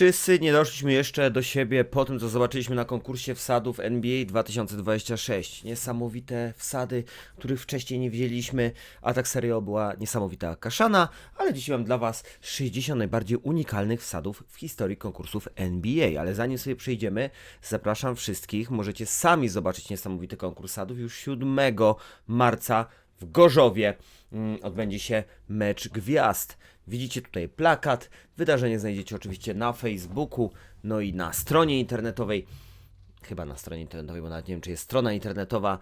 Wszyscy nie doszliśmy jeszcze do siebie po tym, co zobaczyliśmy na konkursie wsadów NBA 2026. Niesamowite wsady, których wcześniej nie widzieliśmy, a tak serio była niesamowita kaszana, ale dzisiaj mam dla Was 60 najbardziej unikalnych wsadów w historii konkursów NBA. Ale zanim sobie przejdziemy, zapraszam wszystkich, możecie sami zobaczyć niesamowity konkurs wsadów już 7 marca w Gorzowie mm, odbędzie się mecz gwiazd. Widzicie tutaj plakat. Wydarzenie znajdziecie oczywiście na Facebooku, no i na stronie internetowej. Chyba na stronie internetowej, bo nawet nie wiem, czy jest strona internetowa.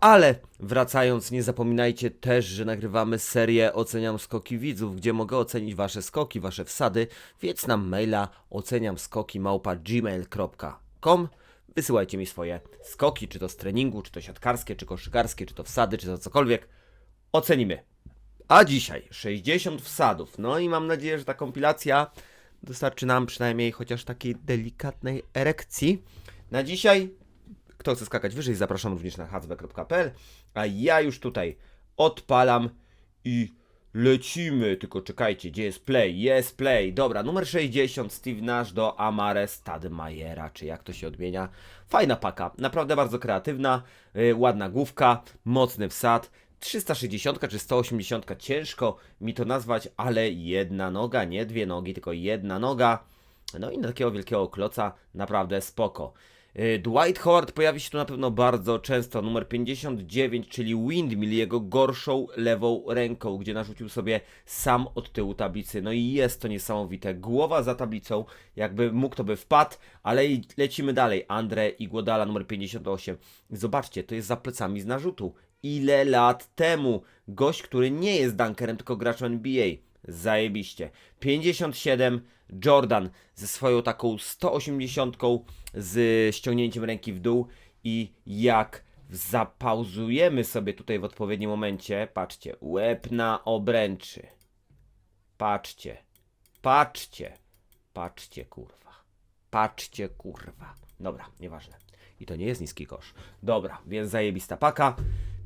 Ale wracając, nie zapominajcie też, że nagrywamy serię Oceniam Skoki Widzów, gdzie mogę ocenić Wasze skoki, Wasze wsady, więc nam maila oceniam skoki małpa gmail.com Wysyłajcie mi swoje skoki, czy to z treningu, czy to siatkarskie, czy koszykarskie, czy to wsady, czy to cokolwiek. Ocenimy. A dzisiaj 60 wsadów. No i mam nadzieję, że ta kompilacja dostarczy nam przynajmniej chociaż takiej delikatnej erekcji. Na dzisiaj, kto chce skakać wyżej, zapraszam również na hacb.pl. A ja już tutaj odpalam i lecimy. Tylko czekajcie, gdzie jest play? Jest play. Dobra, numer 60, Steve Nash do Amare Stadmajera, czy jak to się odmienia. Fajna paka, naprawdę bardzo kreatywna, yy, ładna główka, mocny wsad. 360 czy 180, ciężko mi to nazwać, ale jedna noga, nie dwie nogi, tylko jedna noga. No i na takiego wielkiego kloca naprawdę spoko. Y, Dwight Howard pojawi się tu na pewno bardzo często, numer 59, czyli Windmill, jego gorszą lewą ręką, gdzie narzucił sobie sam od tyłu tablicy. No i jest to niesamowite. Głowa za tablicą, jakby mógł to by wpadł, ale lecimy dalej. Andre Iguodala, numer 58. Zobaczcie, to jest za plecami z narzutu ile lat temu. Gość, który nie jest dunkerem, tylko graczem NBA. Zajebiście. 57 Jordan ze swoją taką 180 z ściągnięciem ręki w dół i jak zapauzujemy sobie tutaj w odpowiednim momencie, patrzcie, łeb na obręczy. Patrzcie, patrzcie, patrzcie kurwa, patrzcie kurwa. Dobra, nieważne. I to nie jest niski kosz. Dobra, więc zajebista paka.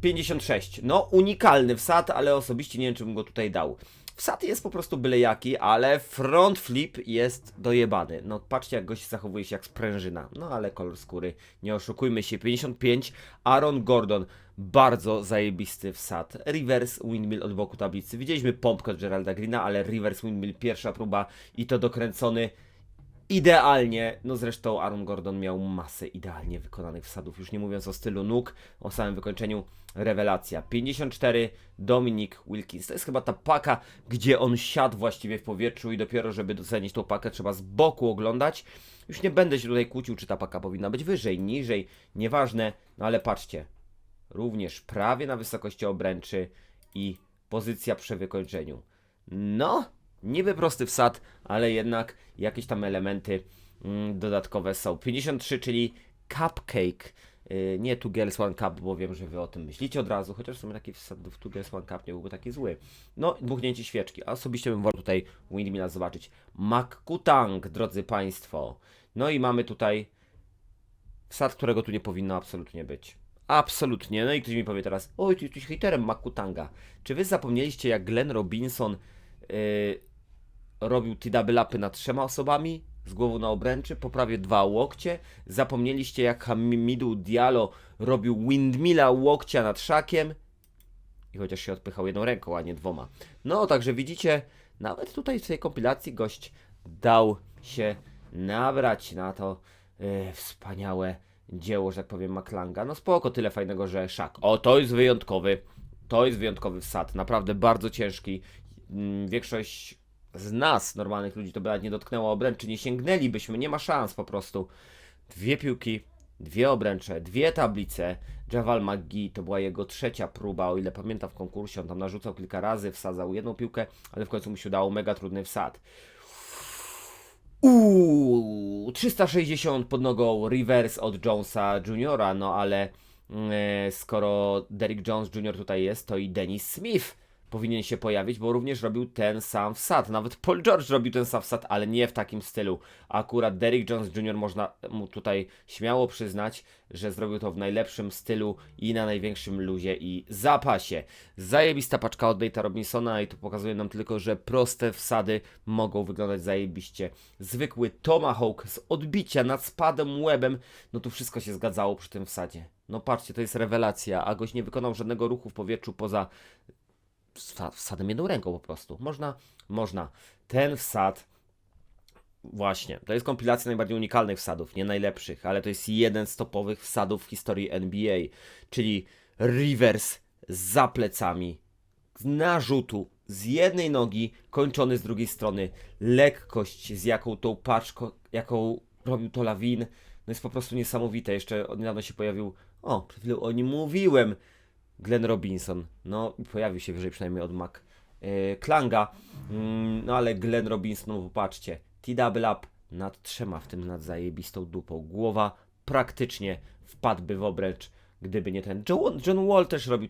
56. No, unikalny wsad, ale osobiście nie wiem, czy bym go tutaj dał. Wsad jest po prostu byle jaki, ale front flip jest dojebany. No, patrzcie, jak gość zachowuje się jak sprężyna. No, ale kolor skóry, nie oszukujmy się. 55. Aaron Gordon. Bardzo zajebisty wsad. Reverse windmill od boku tablicy. Widzieliśmy pompkę od Geralda Greena, ale reverse windmill pierwsza próba i to dokręcony idealnie. No zresztą Aaron Gordon miał masę idealnie wykonanych wsadów, już nie mówiąc o stylu nóg, o samym wykończeniu. Rewelacja. 54 Dominic Wilkins. To jest chyba ta paka, gdzie on siadł właściwie w powietrzu i dopiero, żeby docenić tą pakę, trzeba z boku oglądać. Już nie będę się tutaj kłócił, czy ta paka powinna być wyżej, niżej, nieważne, no ale patrzcie. Również prawie na wysokości obręczy i pozycja przy wykończeniu. No, niby prosty wsad, ale jednak jakieś tam elementy mm, dodatkowe są. 53, czyli cupcake. Yy, nie Two Girls One Cup, bo wiem, że wy o tym myślicie od razu, chociaż w sumie taki wsad w Two Girls One Cup nie byłby taki zły. No, dmuchnięcie świeczki, a osobiście bym wolał tutaj Windmilla zobaczyć. Makutang, drodzy Państwo. No i mamy tutaj wsad, którego tu nie powinno absolutnie być. Absolutnie. No i ktoś mi powie teraz, oj, ty jesteś hejterem Makutanga. Czy wy zapomnieliście, jak Glenn Robinson yy, robił double upy nad trzema osobami z głową na obręczy, po prawie dwa łokcie. Zapomnieliście jak Hamidou Diallo robił windmilla łokcia nad szakiem i chociaż się odpychał jedną ręką, a nie dwoma. No, także widzicie, nawet tutaj w tej kompilacji gość dał się nabrać na to yy, wspaniałe dzieło, że tak powiem, Maklanga. No spoko, tyle fajnego, że szak. O, to jest wyjątkowy, to jest wyjątkowy wsad, naprawdę bardzo ciężki. Mm, Większość z nas, normalnych ludzi, to by nawet nie dotknęło obręczy, nie sięgnęlibyśmy, nie ma szans po prostu. Dwie piłki, dwie obręcze, dwie tablice. Javal McGee to była jego trzecia próba, o ile pamiętam w konkursie, on tam narzucał kilka razy, wsadzał jedną piłkę, ale w końcu mu się udało mega trudny wsad. Uuu, 360 pod nogą reverse od Jonesa Juniora, no ale mm, e, skoro Derrick Jones Jr. tutaj jest, to i Dennis Smith powinien się pojawić, bo również robił ten sam wsad. Nawet Paul George robił ten sam wsad, ale nie w takim stylu. Akurat Derrick Jones Jr. można mu tutaj śmiało przyznać, że zrobił to w najlepszym stylu i na największym luzie i zapasie. Zajebista paczka od Date'a Robinsona i to pokazuje nam tylko, że proste wsady mogą wyglądać zajebiście. Zwykły tomahawk z odbicia nad spadem łebem, no tu wszystko się zgadzało przy tym wsadzie. No patrzcie, to jest rewelacja, a gość nie wykonał żadnego ruchu w powietrzu poza wsadem jedną ręką po prostu. Można, można. Ten wsad, właśnie, to jest kompilacja najbardziej unikalnych wsadów, nie najlepszych, ale to jest jeden z topowych wsadów w historii NBA, czyli reverse za plecami, z narzutu, z jednej nogi, kończony z drugiej strony, lekkość, z jaką tą paczką, jaką robił to Lawin, no jest po prostu niesamowite. Jeszcze od niedawna się pojawił, o, przed chwilą o nim mówiłem, Glenn Robinson. No, pojawił się wyżej przynajmniej od Mac yy, Klanga. Mm, no ale Glenn Robinson, no popatrzcie, T-double up nad trzema, w tym nad zajebistą dupą. Głowa praktycznie wpadłby w obręcz, gdyby nie ten. John, John Wall też robił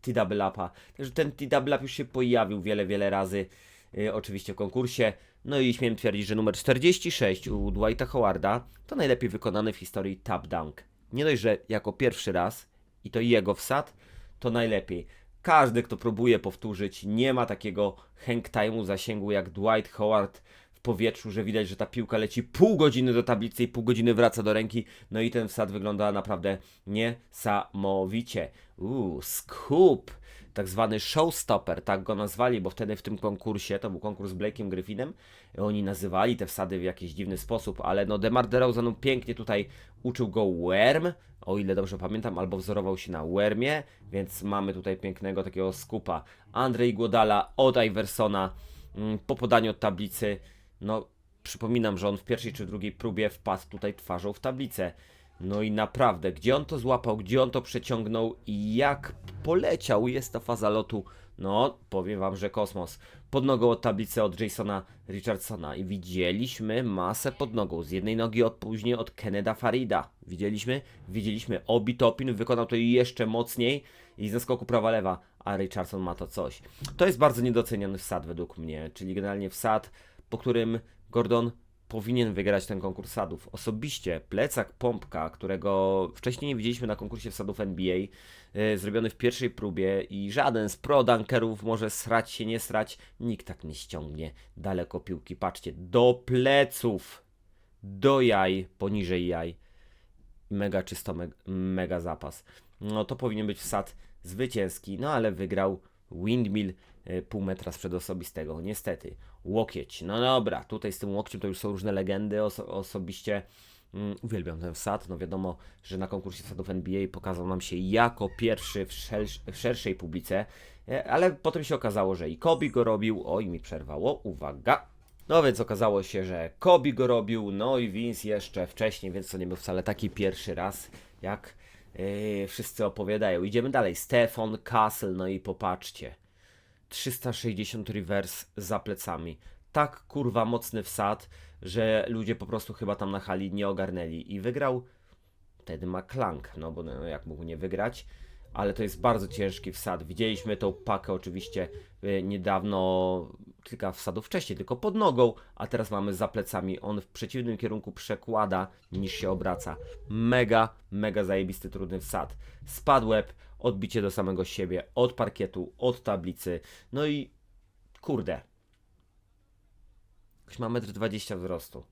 T-double upa. Także ten T-double up już się pojawił wiele, wiele razy. yy, oczywiście w konkursie. No i śmiem twierdzić, że numer 46 u Dwighta Howarda to najlepiej wykonany w historii tap dunk. Nie dość, że jako pierwszy raz i to jego wsad, to najlepiej. Każdy, kto próbuje powtórzyć, nie ma takiego hang time'u zasięgu jak Dwight Howard w powietrzu, że widać, że ta piłka leci pół godziny do tablicy i pół godziny wraca do ręki. No i ten wsad wygląda naprawdę niesamowicie. Uuu, scoop! Tak zwany showstopper, tak go nazwali, bo wtedy w tym konkursie, to był konkurs z Blake'em Griffinem, oni nazywali te wsady w jakiś dziwny sposób, ale no DeMar DeRozan pięknie tutaj uczył go Worm, o ile dobrze pamiętam, albo wzorował się na Wormie, więc mamy tutaj pięknego takiego skupa. Andrzej Godala od Iversona mm, po podaniu od tablicy, no przypominam, że on w pierwszej czy drugiej próbie wpadł tutaj twarzą w tablicę. No i naprawdę, gdzie on to złapał, gdzie on to przeciągnął i jak poleciał jest ta faza lotu, no powiem wam, że kosmos. Pod nogą od tablicy od Jasona Richardsona i widzieliśmy masę pod nogą, z jednej nogi od później od Kenneda Farida. Widzieliśmy? Widzieliśmy. Obi Topin wykonał to jeszcze mocniej i ze skoku prawa-lewa, a Richardson ma to coś. To jest bardzo niedoceniony wsad według mnie, czyli generalnie wsad, po którym Gordon powinien wygrać ten konkurs sadów. Osobiście plecak pompka, którego wcześniej nie widzieliśmy na konkursie wsadów NBA, yy, zrobiony w pierwszej próbie i żaden z pro dunkerów może srać się, nie srać, nikt tak nie ściągnie daleko piłki. Patrzcie, do pleców, do jaj, poniżej jaj. Mega czysto, me- mega zapas. No to powinien być wsad zwycięski, no ale wygrał Windmill y, pół metra sprzed osobistego. Niestety, łokieć. No dobra, tutaj z tym łokciem to już są różne legendy. Oso- osobiście mm, uwielbiam ten wsad. No wiadomo, że na konkursie wsadów NBA pokazał nam się jako pierwszy w, w szerszej publice, e, ale potem się okazało, że i Kobe go robił. Oj, mi przerwało. Uwaga. No więc okazało się, że Kobe go robił, no i Vince jeszcze wcześniej, więc to nie był wcale taki pierwszy raz, jak yy, wszyscy opowiadają. Idziemy dalej. Stefan Castle, no i popatrzcie. 360 reverse za plecami. Tak kurwa mocny wsad, że ludzie po prostu chyba tam na hali nie ogarnęli. I wygrał wtedy McClank, no bo no, jak mógł nie wygrać, ale to jest bardzo ciężki wsad. Widzieliśmy tą pakę oczywiście y, niedawno, kilka wsadów wcześniej, tylko pod nogą, a teraz mamy za plecami. On w przeciwnym kierunku przekłada niż się obraca. Mega, mega zajebisty, trudny wsad. Spadł łeb, odbicie do samego siebie, od parkietu, od tablicy, no i kurde. Ktoś ma 1,20 m wzrostu.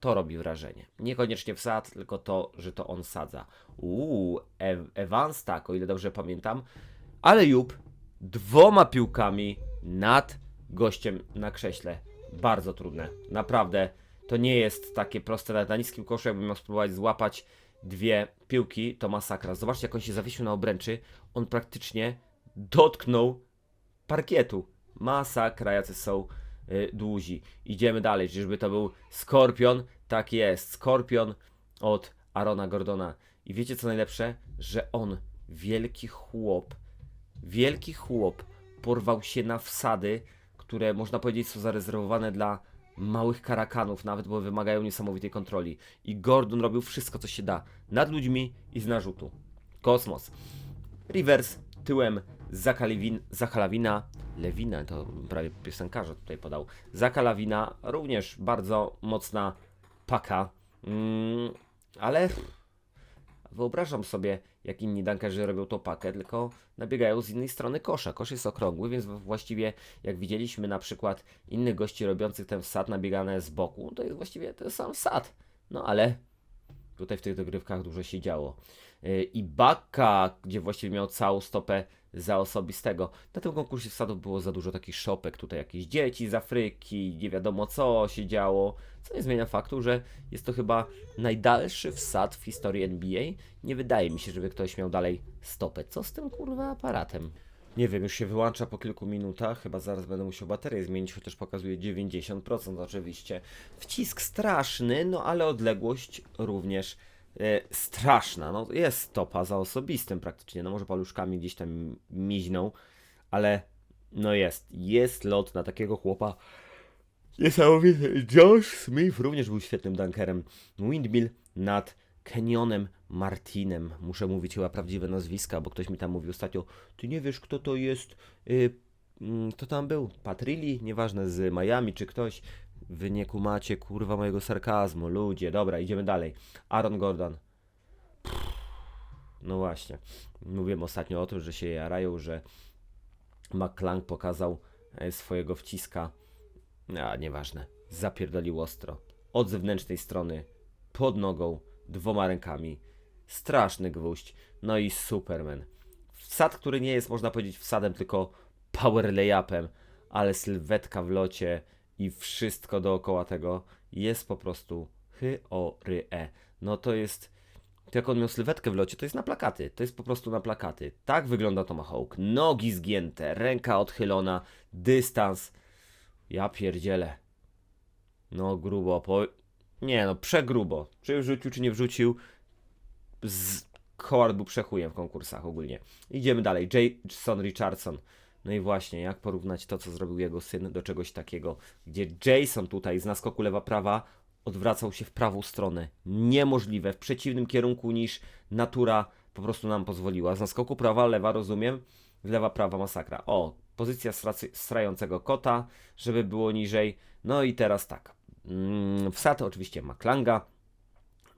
To robi wrażenie. Niekoniecznie wsad, tylko to, że to on sadza. Uuu, Ev- Evans tak, o ile dobrze pamiętam. Ale Jup dwoma piłkami nad gościem na krześle. Bardzo trudne. Naprawdę. To nie jest takie proste. Na niskim koszu, jakbym miał spróbować złapać dwie piłki, to masakra. Zobaczcie, jak on się zawiesił na obręczy. On praktycznie dotknął parkietu. Masakra, jacy są y, dłuzi. Idziemy dalej, czyżby to był Skorpion? Tak jest, Skorpion od Arona Gordona. I wiecie co najlepsze? Że on, wielki chłop, wielki chłop, porwał się na wsady, które można powiedzieć są zarezerwowane dla małych karakanów, nawet bo wymagają niesamowitej kontroli. I Gordon robił wszystko, co się da, nad ludźmi i z narzutu. Kosmos. Reverse tyłem Zakalewin, Zakalawina, Lewina, to prawie piosenkarza tutaj podał. Zakalawina, również bardzo mocna paka, mm, ale wyobrażam sobie, jak inni dankerzy robią tą pakę, tylko nabiegają z innej strony kosza. Kosz jest okrągły, więc właściwie jak widzieliśmy na przykład innych gości robiących ten wsad nabiegane z boku, to jest właściwie ten sam wsad. No ale tutaj w tych dogrywkach dużo się działo. Yy, I Baka, gdzie właściwie miał całą stopę za osobistego. Na tym konkursie wsadów było za dużo takich szopek, tutaj jakieś dzieci z Afryki, nie wiadomo co się działo, co nie zmienia faktu, że jest to chyba najdalszy wsad w historii NBA. Nie wydaje mi się, żeby ktoś miał dalej stopę. Co z tym kurwa aparatem? Nie wiem, już się wyłącza po kilku minutach, chyba zaraz będę musiał baterię zmienić, chociaż pokazuje 90% oczywiście. Wcisk straszny, no ale odległość również straszna. No jest stopa za osobistym praktycznie, no może paluszkami gdzieś tam miźną, ale no jest, jest lot na takiego chłopa. Niesamowity. Josh Smith również był świetnym dunkerem. Windmill nad Kenyonem Martinem. Muszę mówić chyba prawdziwe nazwiska, bo ktoś mi tam mówił ostatnio, ty nie wiesz kto to jest, yy, kto tam był? Patrilli? Nieważne, z Miami czy ktoś. Wy nie kumacie kurwa mojego sarkazmu, ludzie. Dobra, idziemy dalej. Aaron Gordon. No właśnie. Mówiłem ostatnio o tym, że się jarają, że McClung pokazał e, swojego wciska. A, nieważne. Zapierdolił ostro. Od zewnętrznej strony, pod nogą, dwoma rękami. Straszny gwóźdź. No i Superman. Wsad, który nie jest, można powiedzieć, wsadem, tylko power layupem, ale sylwetka w locie i wszystko dookoła tego jest po prostu hy o ry e. No to jest... To jak on miał sylwetkę w locie, to jest na plakaty. To jest po prostu na plakaty. Tak wygląda Tomahawk. Nogi zgięte, ręka odchylona, dystans. Ja pierdzielę. No grubo, po... Nie no, przegrubo. Czy wrzucił, czy nie wrzucił. Z... Howard był przechujem w konkursach ogólnie. Idziemy dalej. Jason Richardson. No i właśnie, jak porównać to, co zrobił jego syn do czegoś takiego, gdzie Jason tutaj z naskoku lewa-prawa odwracał się w prawą stronę. Niemożliwe, w przeciwnym kierunku niż natura po prostu nam pozwoliła. Z naskoku prawa, lewa, rozumiem, lewa, prawa, masakra. O, pozycja stracy- strającego kota, żeby było niżej. No i teraz tak. Mm, Wsad oczywiście McClanga.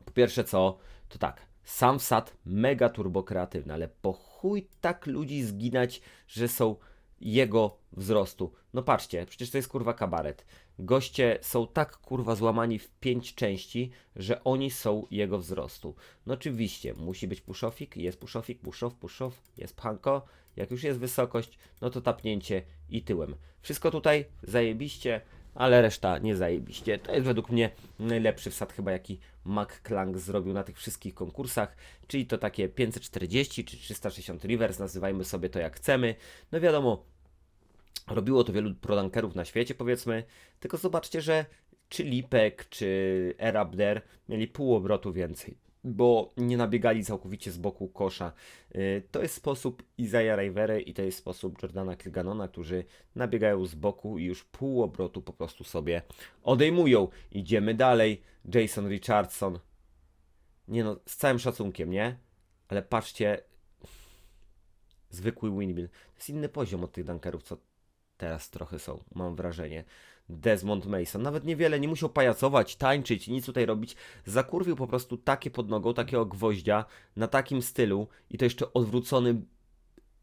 Po pierwsze co, to tak, sam wsad mega turbo kreatywny, ale po chuj tak ludzi zginać, że są jego wzrostu. No patrzcie, przecież to jest kurwa kabaret. Goście są tak kurwa złamani w pięć części, że oni są jego wzrostu. No oczywiście, musi być puszofik, jest puszofik, puszow, puszow, jest pchanko. Jak już jest wysokość, no to tapnięcie i tyłem. Wszystko tutaj zajebiście, ale reszta nie zajebiście. To jest według mnie najlepszy wsad chyba jaki McClung zrobił na tych wszystkich konkursach, czyli to takie 540 czy 360 reverse, nazywajmy sobie to jak chcemy. No wiadomo, robiło to wielu prodankerów na świecie powiedzmy, tylko zobaczcie, że czy Lipek, czy Erabder mieli pół obrotu więcej, bo nie nabiegali całkowicie z boku kosza. Yy, To jest sposób Isaiah Rivery i to jest sposób Jordana Kilganona, którzy nabiegają z boku i już pół obrotu po prostu sobie odejmują. Idziemy dalej. Jason Richardson. Nie no, z całym szacunkiem, nie? Ale patrzcie, zwykły windmill. To jest inny poziom od tych dunkerów, co teraz trochę są, mam wrażenie. Desmond Mason, nawet niewiele, nie musiał pajacować, tańczyć, nic tutaj robić. Zakurwił po prostu takie pod nogą, takiego gwoździa, na takim stylu i to jeszcze odwrócony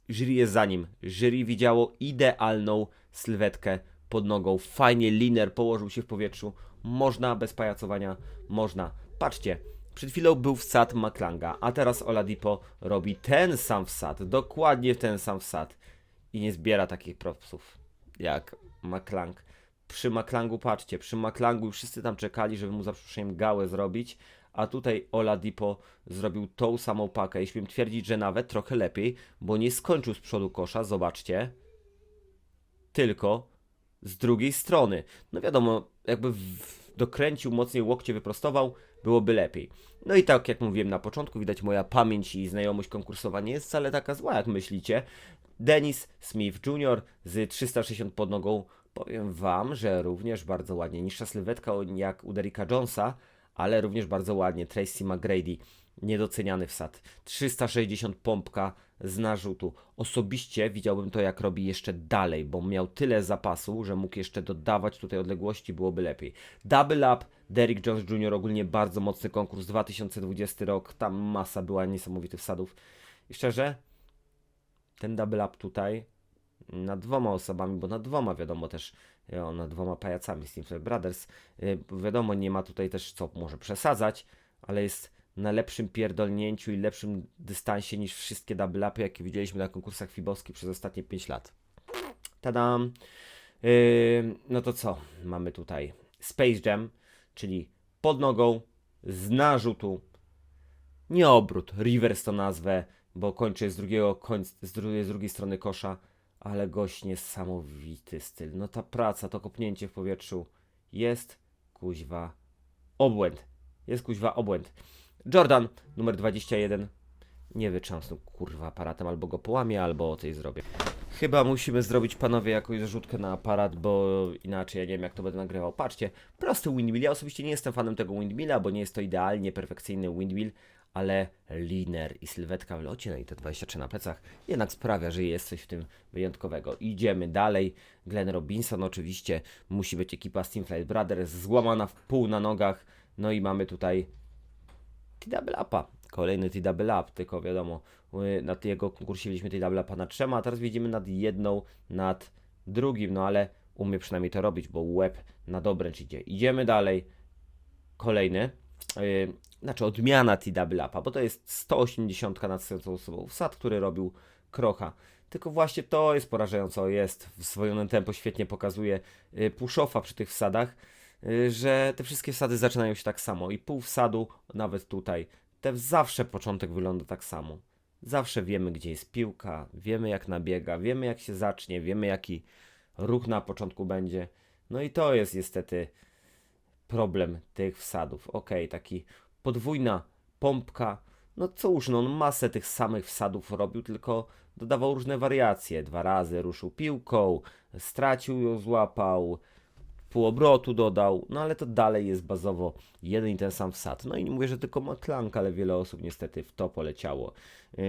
jury jest za nim. Jury widziało idealną sylwetkę pod nogą. Fajnie liner położył się w powietrzu. Można bez pajacowania, można. Patrzcie, przed chwilą był wsad McClanga, a teraz Oladipo robi ten sam wsad, dokładnie ten sam wsad. I nie zbiera takich propsów jak McClang. Przy McClangu, patrzcie, przy McClangu wszyscy tam czekali, żeby mu za przeproszeniem gałę zrobić, a tutaj Oladipo zrobił tą samą pakę. Jeśli twierdzić, że nawet trochę lepiej, bo nie skończył z przodu kosza, zobaczcie, tylko z drugiej strony. No wiadomo, jakby dokręcił mocniej łokcie, wyprostował, byłoby lepiej. No i tak jak mówiłem na początku, widać moja pamięć i znajomość konkursowa nie jest wcale taka zła, jak myślicie. Dennis Smith Jr. z 360 pod nogą, powiem wam, że również bardzo ładnie. Niższa sylwetka jak u Derricka Jonesa, ale również bardzo ładnie. Tracy McGrady. niedoceniany wsad. 360 pompka z narzutu. Osobiście widziałbym to, jak robi jeszcze dalej, bo miał tyle zapasu, że mógł jeszcze dodawać tutaj odległości, byłoby lepiej. Double Up, Derrick Jones Jr. ogólnie bardzo mocny konkurs, 2020 rok, tam masa była niesamowitych wsadów. I szczerze, ten double up tutaj nad dwoma osobami, bo nad dwoma wiadomo też, e, nad dwoma pajacami Flight Brothers, e, wiadomo nie ma tutaj też co może przesadzać, ale jest na lepszym pierdolnięciu i lepszym dystansie niż wszystkie double upy, jakie widzieliśmy na konkursach Fibowskich przez ostatnie 5 lat. Tadam! Yy, no to co? Mamy tutaj Space Jam, czyli pod nogą, z narzutu, nie obrót, reverse to nazwę, bo kończy z drugiego z, drugiej, z drugiej strony kosza, ale gość niesamowity styl. No ta praca, to kopnięcie w powietrzu jest kuźwa obłęd. Jest kuźwa obłęd. Jordan, numer 21. Nie wytrząsnął kurwa aparatem, albo go połamię, albo o tej zrobię. Chyba musimy zrobić panowie jakąś zarzutkę na aparat, bo inaczej ja nie wiem jak to będę nagrywał. Patrzcie, prosty windmill. Ja osobiście nie jestem fanem tego windmilla, bo nie jest to idealnie perfekcyjny windmill, ale liner i sylwetka w locie, no i te 23 na plecach jednak sprawia, że jest coś w tym wyjątkowego. Idziemy dalej. Glenn Robinson oczywiście musi być ekipa Steam Flight Brothers złamana w pół na nogach. No i mamy tutaj T-Double Upa. Kolejny T-Double Up, tylko wiadomo, y, na jego konkursie widzieliśmy T-Double Upa na trzema, a teraz widzimy nad jedną, nad drugim, no ale umie przynajmniej to robić, bo łeb na dobręcz idzie. Idziemy dalej. Kolejny, yy, znaczy odmiana T-Double Upa, bo to jest 180 nad stojącą osobą wsad, który robił Krocha. Tylko właśnie to jest porażająco, jest w swoim tempo świetnie pokazuje yy, Puszowa przy tych wsadach, yy, że te wszystkie wsady zaczynają się tak samo i pół wsadu nawet tutaj te zawsze początek wygląda tak samo. Zawsze wiemy, gdzie jest piłka, wiemy jak nabiega, wiemy jak się zacznie, wiemy jaki ruch na początku będzie. No i to jest niestety problem tych wsadów. Ok, taki podwójna pompka. No cóż, no on masę tych samych wsadów robił, tylko dodawał różne wariacje. Dwa razy ruszył piłką, stracił ją, złapał, pół obrotu dodał, no ale to dalej jest bazowo jeden i ten sam wsad. No i nie mówię, że tylko McClank, ale wiele osób niestety w to poleciało. Yy,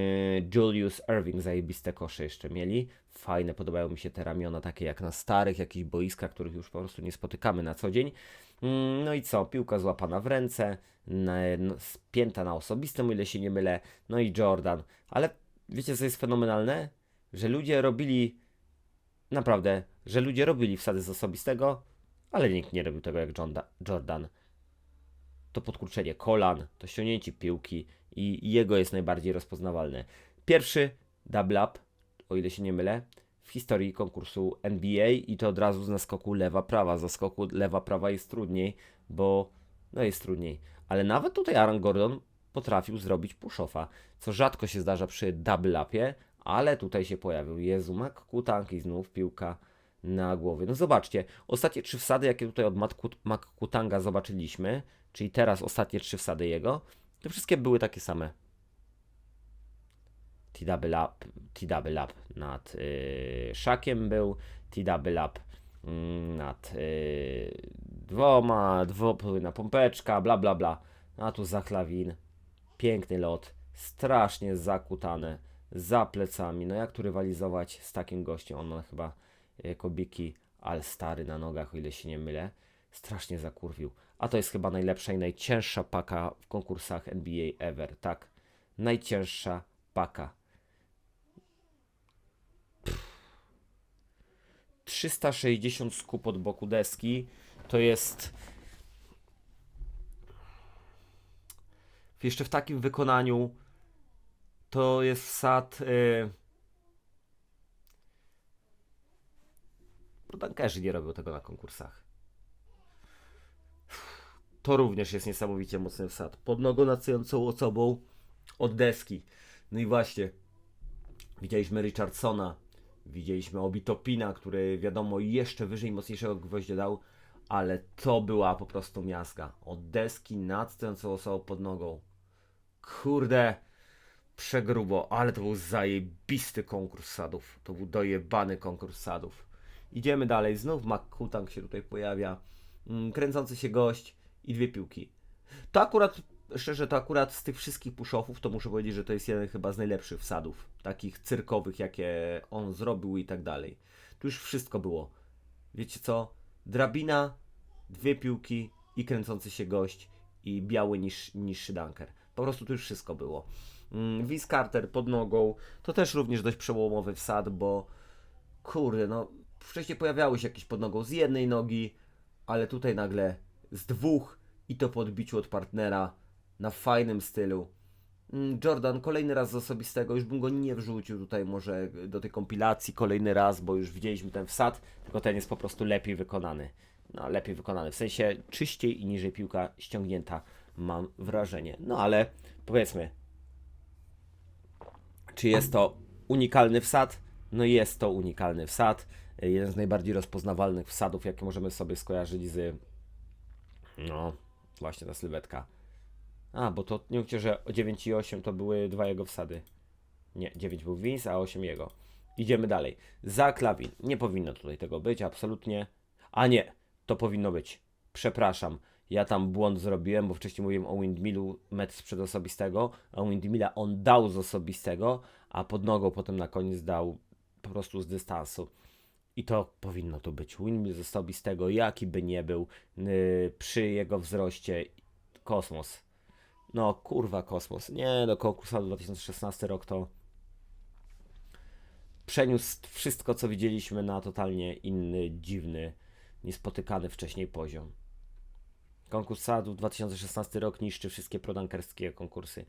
Julius Irving zajebiste kosze jeszcze mieli. Fajne, podobają mi się te ramiona takie jak na starych jakichś boiskach, których już po prostu nie spotykamy na co dzień. Yy, no i co, piłka złapana w ręce, spięta na osobistym, o ile się nie mylę. No i Jordan. Ale wiecie co jest fenomenalne? Że ludzie robili naprawdę, że ludzie robili wsady z osobistego, ale nikt nie robił tego jak Jordan. To podkurczenie kolan, to ściągnięcie piłki i jego jest najbardziej rozpoznawalne. Pierwszy double up, o ile się nie mylę, w historii konkursu NBA i to od razu z naskoku lewa-prawa. Z skoku lewa-prawa jest trudniej, bo no jest trudniej. Ale nawet tutaj Aaron Gordon potrafił zrobić push-offa, co rzadko się zdarza przy double upie, ale tutaj się pojawił. Jezu, McCutank i znów piłka na głowie. No zobaczcie, ostatnie trzy wsady, jakie tutaj od Makutanga zobaczyliśmy, czyli teraz ostatnie trzy wsady jego, to wszystkie były takie same. T-double up, T-double nad yy, szakiem był, T-double up yy, nad yy, dwoma, dwopłynna pompeczka, bla bla bla. A tu zachlawin, piękny lot, strasznie zakutane, za plecami. No jak tu rywalizować z takim gościem? On ma chyba jako Biki All Stary na nogach, o ile się nie mylę. Strasznie zakurwił. A to jest chyba najlepsza i najcięższa paka w konkursach NBA ever. Tak, najcięższa paka. 360 skup od boku deski to jest. Jeszcze w takim wykonaniu to jest wsad. Yy nie robią tego na konkursach. To również jest niesamowicie mocny wsad. Pod nogą nacującą osobą od deski. No i właśnie, widzieliśmy Richardsona, widzieliśmy Obitopina, który wiadomo jeszcze wyżej mocniejszego gwoździa dał, ale to była po prostu miazga. Od deski nad stojącą osobą pod nogą. Kurde, przegrubo, ale to był zajebisty konkurs sadów. To był dojebany konkurs sadów. Idziemy dalej, znów McCutang się tutaj pojawia, mm, kręcący się gość i dwie piłki. To akurat szczerze, to akurat z tych wszystkich push-offów, to muszę powiedzieć, że to jest jeden chyba z najlepszych wsadów, takich cyrkowych, jakie on zrobił i tak dalej. Tu już wszystko było. Wiecie co? Drabina, dwie piłki i kręcący się gość i biały niż, niższy dunker. Po prostu tu już wszystko było. Mm, Vince Carter pod nogą, to też również dość przełomowy wsad, bo kurde, no wcześniej pojawiały się jakieś pod nogą z jednej nogi, ale tutaj nagle z dwóch i to po odbiciu od partnera na fajnym stylu. Mm, Jordan kolejny raz z osobistego, już bym go nie wrzucił tutaj może do tej kompilacji kolejny raz, bo już widzieliśmy ten wsad, tylko ten jest po prostu lepiej wykonany. No, lepiej wykonany, w sensie czyściej i niżej piłka ściągnięta, mam wrażenie. No ale powiedzmy, czy jest to unikalny wsad? No jest to unikalny wsad. Jeden z najbardziej rozpoznawalnych wsadów, jakie możemy sobie skojarzyć z. No, właśnie ta sylwetka. A, bo to nie mówcie, że 9 i 8 to były dwa jego wsady. Nie, 9 był Vince, a 8 jego. Idziemy dalej. Za klawin. Nie powinno tutaj tego być, absolutnie. A nie, to powinno być. Przepraszam. Ja tam błąd zrobiłem, bo wcześniej mówiłem o Windmillu metr sprzed osobistego, a Windmilla on dał z osobistego, a pod nogą potem na koniec dał po prostu z dystansu. I to powinno tu być. Windmill z osobistego, jaki by nie był, yy, przy jego wzroście, kosmos. No kurwa kosmos. Nie, do konkursu 2016 rok to przeniósł wszystko, co widzieliśmy na totalnie inny, dziwny, niespotykany wcześniej poziom. Konkurs Sadów 2016 rok niszczy wszystkie prodankerskie konkursy.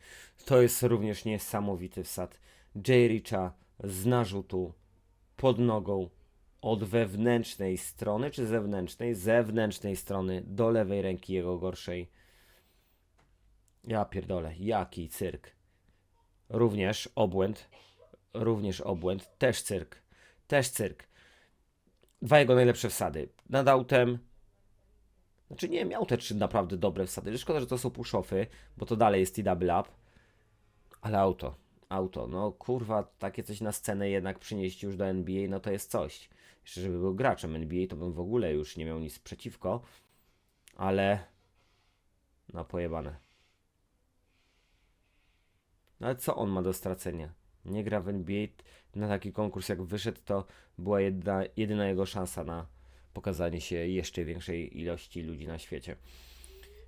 To jest również niesamowity wsad. Jay Richa z narzutu, pod nogą, od wewnętrznej strony czy zewnętrznej? Zewnętrznej strony do lewej ręki jego gorszej. Ja pierdolę, jaki cyrk. Również obłęd, również obłęd, też cyrk, też cyrk. Dwa jego najlepsze wsady. Nad autem, znaczy nie, miał te trzy naprawdę dobre wsady. Szkoda, że to są push-offy, bo to dalej jest double up. Ale auto, auto, no kurwa, takie coś na scenę jednak przynieść już do NBA, no to jest coś. Jeszcze żeby był graczem NBA, to bym w ogóle już nie miał nic przeciwko. Ale, no pojebane. No ale co on ma do stracenia? Nie gra w NBA, na taki konkurs jak wyszedł, to była jedna, jedyna jego szansa na pokazanie się jeszcze większej ilości ludzi na świecie.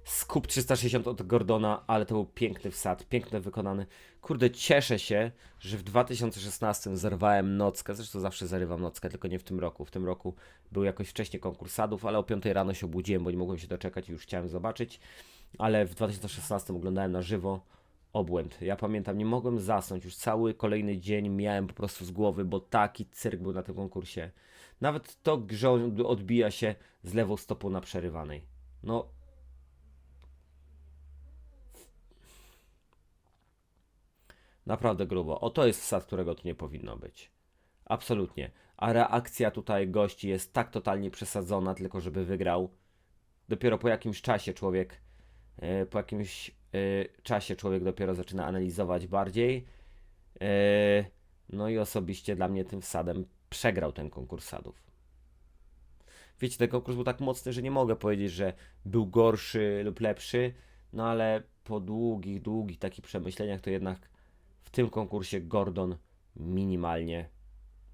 Skup 360 od Gordona, ale to był piękny wsad, piękny wykonany. Kurde, cieszę się, że w 2016 zerwałem nockę, zresztą zawsze zarywam nockę, tylko nie w tym roku. W tym roku był jakoś wcześniej konkurs sadów, ale o 5 rano się obudziłem, bo nie mogłem się doczekać i już chciałem zobaczyć. Ale w 2016 oglądałem na żywo obłęd. Ja pamiętam, nie mogłem zasnąć, już cały kolejny dzień miałem po prostu z głowy, bo taki cyrk był na tym konkursie. Nawet to, że odbija się z lewą stopą na przerywanej. No. Naprawdę grubo. O to jest wsad, którego tu nie powinno być. Absolutnie. A reakcja tutaj gości jest tak totalnie przesadzona, tylko żeby wygrał. Dopiero po jakimś czasie człowiek, yy, po jakimś czasie człowiek dopiero zaczyna analizować bardziej. Yy, no i osobiście dla mnie tym wsadem przegrał ten konkurs sadów. Wiecie, ten konkurs był tak mocny, że nie mogę powiedzieć, że był gorszy lub lepszy, no ale po długich, długich takich przemyśleniach to jednak w tym konkursie Gordon minimalnie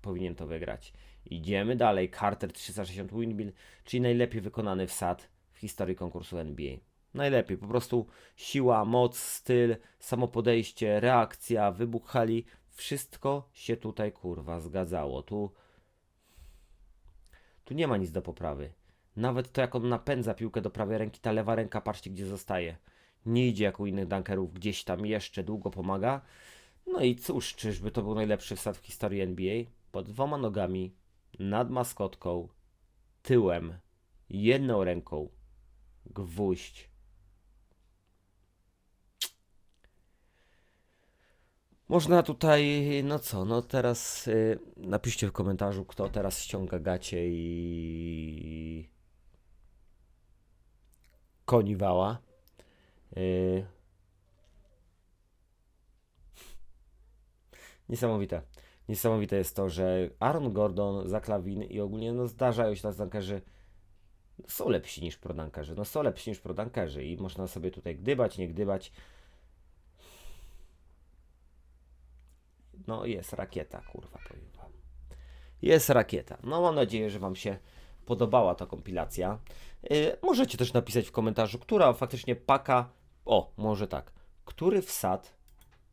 powinien to wygrać. Idziemy dalej. Carter 360 windmill, czyli najlepiej wykonany wsad w historii konkursu NBA. Najlepiej, po prostu siła, moc, styl, samo podejście, reakcja, wybuch hali, wszystko się tutaj kurwa zgadzało. Tu tu nie ma nic do poprawy. Nawet to jak on napędza piłkę do prawej ręki, ta lewa ręka, patrzcie gdzie zostaje. Nie idzie jak u innych dunkerów, gdzieś tam jeszcze długo pomaga. No i cóż, czyżby to był najlepszy wsad w historii NBA? Pod dwoma nogami, nad maskotką, tyłem, jedną ręką, gwóźdź. Można tutaj, no co, no teraz y, napiszcie w komentarzu, kto teraz ściąga gacie i koniwała. Y, Niesamowite. Niesamowite jest to, że Aaron Gordon, Zaklawin i ogólnie no, zdarzają się tacy tankerzy są lepsi niż prodankarze. No są lepsi niż prodankarze i można sobie tutaj gdybać, nie gdybać. No jest rakieta, kurwa, powiem wam. Jest rakieta. No mam nadzieję, że wam się podobała ta kompilacja. Yy, możecie też napisać w komentarzu, która faktycznie paka... O, może tak. Który wsad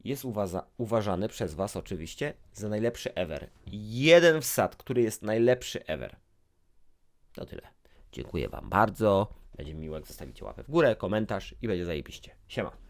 jest uwaza- uważany przez was oczywiście za najlepszy ever. Jeden wsad, który jest najlepszy ever. To tyle. Dziękuję wam bardzo. Będzie mi miło, jak zostawicie łapę w górę, komentarz i będzie zajebiście. Siema.